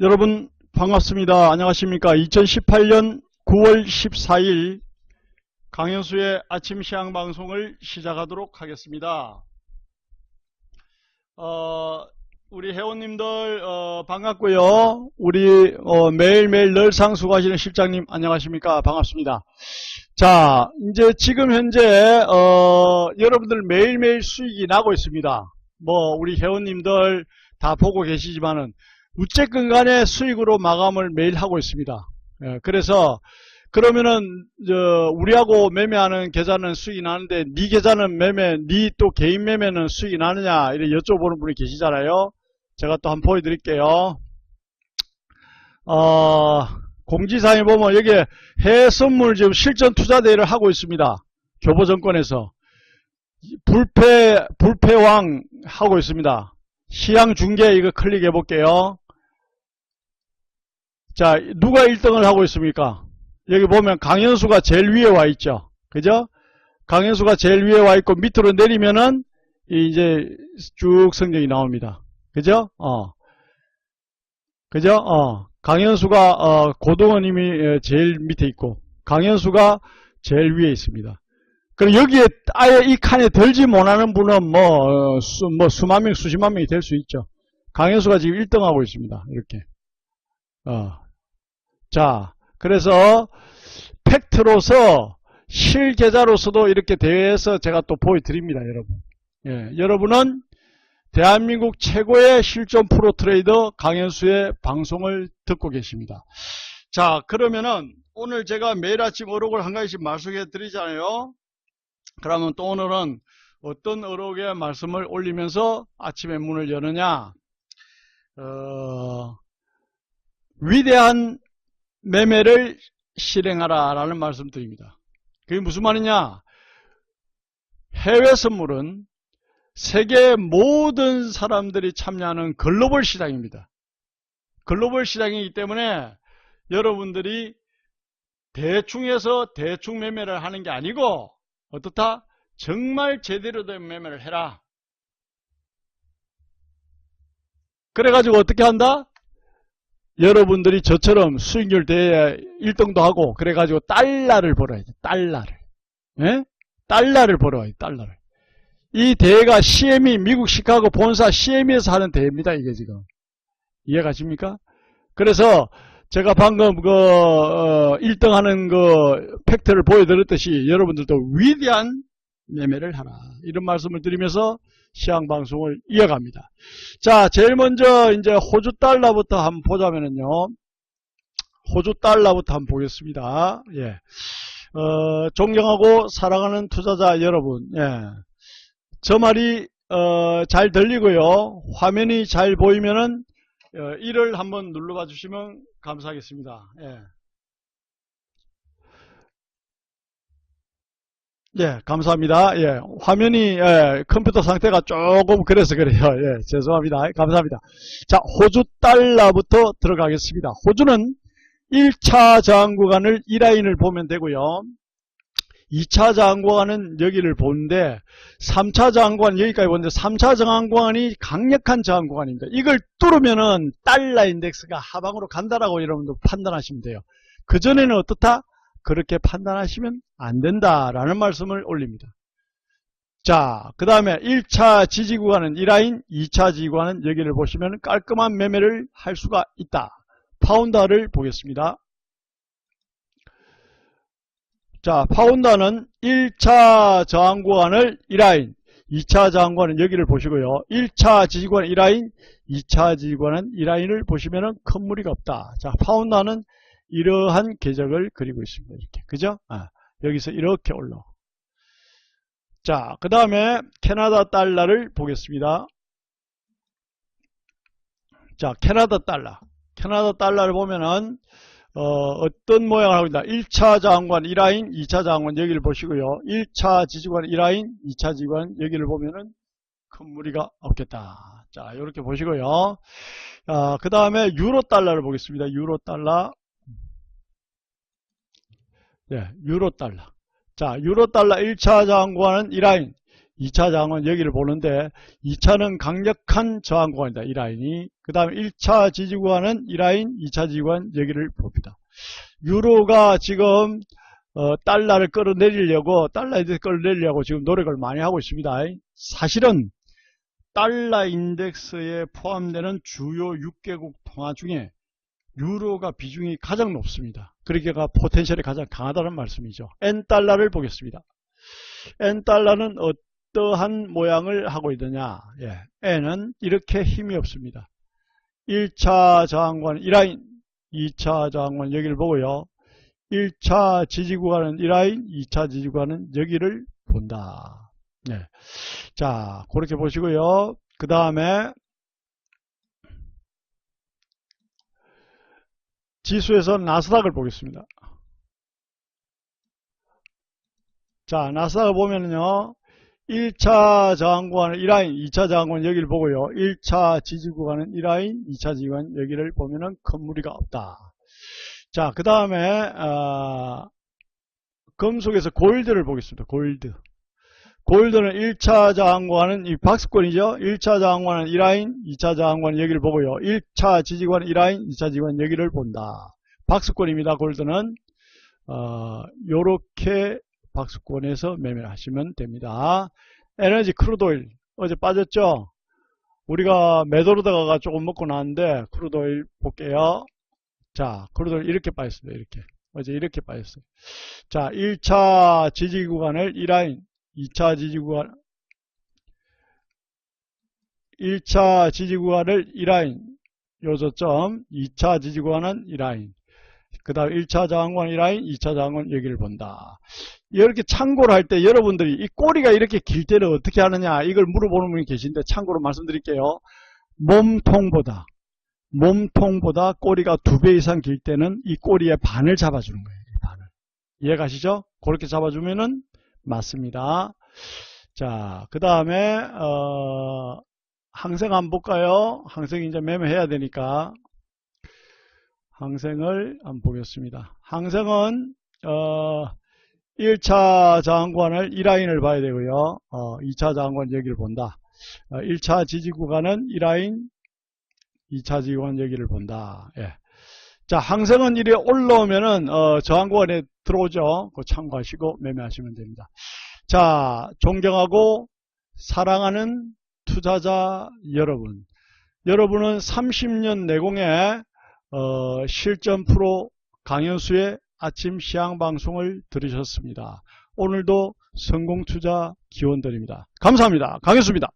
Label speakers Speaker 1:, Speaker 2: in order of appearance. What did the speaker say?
Speaker 1: 여러분 반갑습니다. 안녕하십니까. 2018년 9월 14일 강현수의 아침 시향 방송을 시작하도록 하겠습니다. 어, 우리 회원님들 어, 반갑고요. 우리 어, 매일매일 늘 상수고하시는 실장님 안녕하십니까. 반갑습니다. 자, 이제 지금 현재 어, 여러분들 매일매일 수익이 나고 있습니다. 뭐 우리 회원님들 다 보고 계시지만은 우째건 간에 수익으로 마감을 매일 하고 있습니다. 예, 그래서 그러면은 저 우리하고 매매하는 계좌는 수익이 나는데 네 계좌는 매매, 네 또 개인 매매는 수익이 나느냐 이렇게 여쭤보는 분이 계시잖아요. 제가 또 한번 보여드릴게요. 어, 공지사에 보면 여기에 해선물 지금 실전 투자 대회를 하고 있습니다. 교보증권에서 불패 불패왕 하고 있습니다. 시향 중계 이거 클릭해 볼게요. 자, 누가 1등을 하고 있습니까? 여기 보면 강현수가 제일 위에 와 있죠. 그죠? 강현수가 제일 위에 와 있고 밑으로 내리면은 이제 쭉 성적이 나옵니다. 그죠? 어. 그죠? 어. 강현수가 어, 고동원님이 제일 밑에 있고 강현수가 제일 위에 있습니다. 그럼 여기에 아예 이 칸에 들지 못하는 분은 뭐, 어, 수, 뭐 수만 명, 수십만 명이 될 수 있죠. 강현수가 지금 1등하고 있습니다. 이렇게. 어. 자, 그래서 팩트로서 실계좌로서도 이렇게 대회에서 제가 또 보여드립니다, 여러분. 예, 여러분은 대한민국 최고의 실전 프로 트레이더 강현수의 방송을 듣고 계십니다. 자, 그러면은 오늘 제가 매일 아침 어록을 한 가지씩 말씀해 드리잖아요. 그러면 또 오늘은 어떤 어록의 말씀을 올리면서 아침에 문을 여느냐? 어, 위대한 매매를 실행하라 라는 말씀 드립니다. 그게 무슨 말이냐? 해외 선물은 세계 모든 사람들이 참여하는 글로벌 시장입니다. 글로벌 시장이기 때문에 여러분들이 대충해서 대충 매매를 하는 게 아니고 어떻다? 정말 제대로 된 매매를 해라. 그래가지고 어떻게 한다? 여러분들이 저처럼 수익률 대회 1등도 하고 그래가지고 달러를 벌어야 돼. 달러를. 예? 달러를 벌어야 돼. 달러를. 이 대회가 CME 미국 시카고 본사 CME에서 하는 대회입니다. 이게 지금. 이해 가십니까? 그래서 제가 방금 그 어, 1등 하는 그 팩트를 보여드렸듯이 여러분들도 위대한 매매를 하라. 이런 말씀을 드리면서 시향 방송을 이어갑니다. 자, 제일 먼저 이제 호주 달러부터 한번 보자면은요. 호주 달러부터 한번 보겠습니다. 예. 어, 존경하고 사랑하는 투자자 여러분. 예. 저 말이 어, 잘 들리고요. 화면이 잘 보이면은 어, 1을 한번 눌러봐 주시면 감사하겠습니다. 예. 예, 감사합니다. 예, 화면이 예, 컴퓨터 상태가 조금 그래서 그래요. 예, 죄송합니다. 감사합니다. 자, 호주 달러부터 들어가겠습니다. 호주는 1차 저항 구간을 이 라인을 보면 되고요. 2차 저항 구간은 여기를 보는데 3차 저항 구간 여기까지 보는데 3차 저항 구간이 강력한 구간입니다. 이걸 뚫으면은 달러 인덱스가 하방으로 간다라고 여러분들 판단하시면 돼요. 그전에는 어떻다? 그렇게 판단하시면 안 된다라는 말씀을 올립니다. 자, 그 다음에 1차 지지 구간은 이 라인, 2차 지지 구간은 여기를 보시면 깔끔한 매매를 할 수가 있다. 파운더를 보겠습니다. 자, 파운더는 1차 저항 구간을 이 라인, 2차 저항 구간은 여기를 보시고요. 1차 지지 구간 이 라인, 2차 지지 구간은 이 라인을 보시면 큰 무리가 없다. 자, 파운더는 이러한 궤적을 그리고 있습니다. 이렇게. 그죠? 아, 여기서 이렇게 올라. 자, 그 다음에 캐나다 달러를 보겠습니다. 자, 캐나다 달러. 캐나다 달러를 보면은, 어, 떤 모양을 하고 있다. 1차 저항관 이 라인, 2차 저항관 여기를 보시고요. 1차 지지관 이 라인, 2차 지지관 여기를 보면은 큰 무리가 없겠다. 자, 이렇게 보시고요. 아, 그 다음에 유로 달러를 보겠습니다. 유로 달러. 예, 유로 달러. 자, 유로 달러 1차 저항 구간은 이 라인, 2차 저항은 여기를 보는데 2차는 강력한 저항 구간이다. 이 라인이. 그 다음에 1차 지지 구간은 이 라인, 2차 지지 구간 여기를 봅니다. 유로가 지금 어, 달러를 끌어내리려고 대해서 끌어내리려고 지금 노력을 많이 하고 있습니다. 사실은 달러 인덱스에 포함되는 주요 6개국 통화 중에 유로가 비중이 가장 높습니다. 그러니까 포텐셜이 가장 강하다는 말씀이죠. N달러를 보겠습니다. N달러는 어떠한 모양을 하고 있느냐. 예. N은 이렇게 힘이 없습니다. 1차 저항관 이 라인, 2차 저항관 여기를 보고요. 1차 지지구간은 이 라인, 2차 지지구간은 여기를 본다. 네. 자, 그렇게 보시고요. 그 다음에 지수에서 나스닥을 보겠습니다. 자, 나스닥을 보면은요. 1차 저항구간은 이 라인, 2차 저항구간은 여기를 보고요. 1차 지지구간은 이 라인, 2차 지지구간 여기를 보면은 큰 무리가 없다. 자, 그 다음에 어, 금속에서 골드를 보겠습니다. 골드. 골드는 1차 저항구간은 이 박스권이죠. 1차 저항구간은 이 라인, 2차 저항구간은 여기를 보고요. 1차 지지구간은 이 라인, 2차 지지구간은 여기를 본다. 박스권입니다. 골드는 어, 요렇게 박스권에서 매매를 하시면 됩니다. 에너지 크루도일 어제 빠졌죠? 우리가 메도로다가 조금 먹고 나왔는데 크루도일 볼게요. 자, 크루도일 이렇게 빠졌습니다. 이렇게. 어제 이렇게 빠졌어요. 자, 1차 지지 구간을 이 라인, 2차 지지 구간 1차 지지 구간을 이 라인, 요 저점, 2차 지지 구간은 이 라인. 그 다음 1차 저항권 이 라인, 2차 저항권 여기를 본다. 이렇게 참고를 할 때 여러분들이 이 꼬리가 이렇게 길 때는 어떻게 하느냐 이걸 물어보는 분이 계신데 참고로 말씀드릴게요. 몸통보다 몸통보다 꼬리가 두 배 이상 길 때는 이 꼬리의 반을 잡아주는 거예요. 반을. 이해 가시죠? 그렇게 잡아주면은 맞습니다. 자, 그 다음에 어, 항생 한번 볼까요? 항생 이제 매매해야 되니까 항생을 한번 보겠습니다. 항생은 어, 1차 저항관을 이 라인을 봐야 되고요. 어, 2차 저항관 여기를 본다. 어, 1차 지지 구간은 이 라인, 2차 지지 구간 여기를 본다. 예. 자, 항생은 이리 올라오면은 어, 저항관에 들어오죠. 그 참고하시고 매매하시면 됩니다. 자, 존경하고 사랑하는 투자자 여러분. 여러분은 30년 내공에 어, 실전 프로 강현수의 아침 시향 방송을 들으셨습니다. 오늘도 성공투자 기원 드립니다. 감사합니다. 강현수입니다.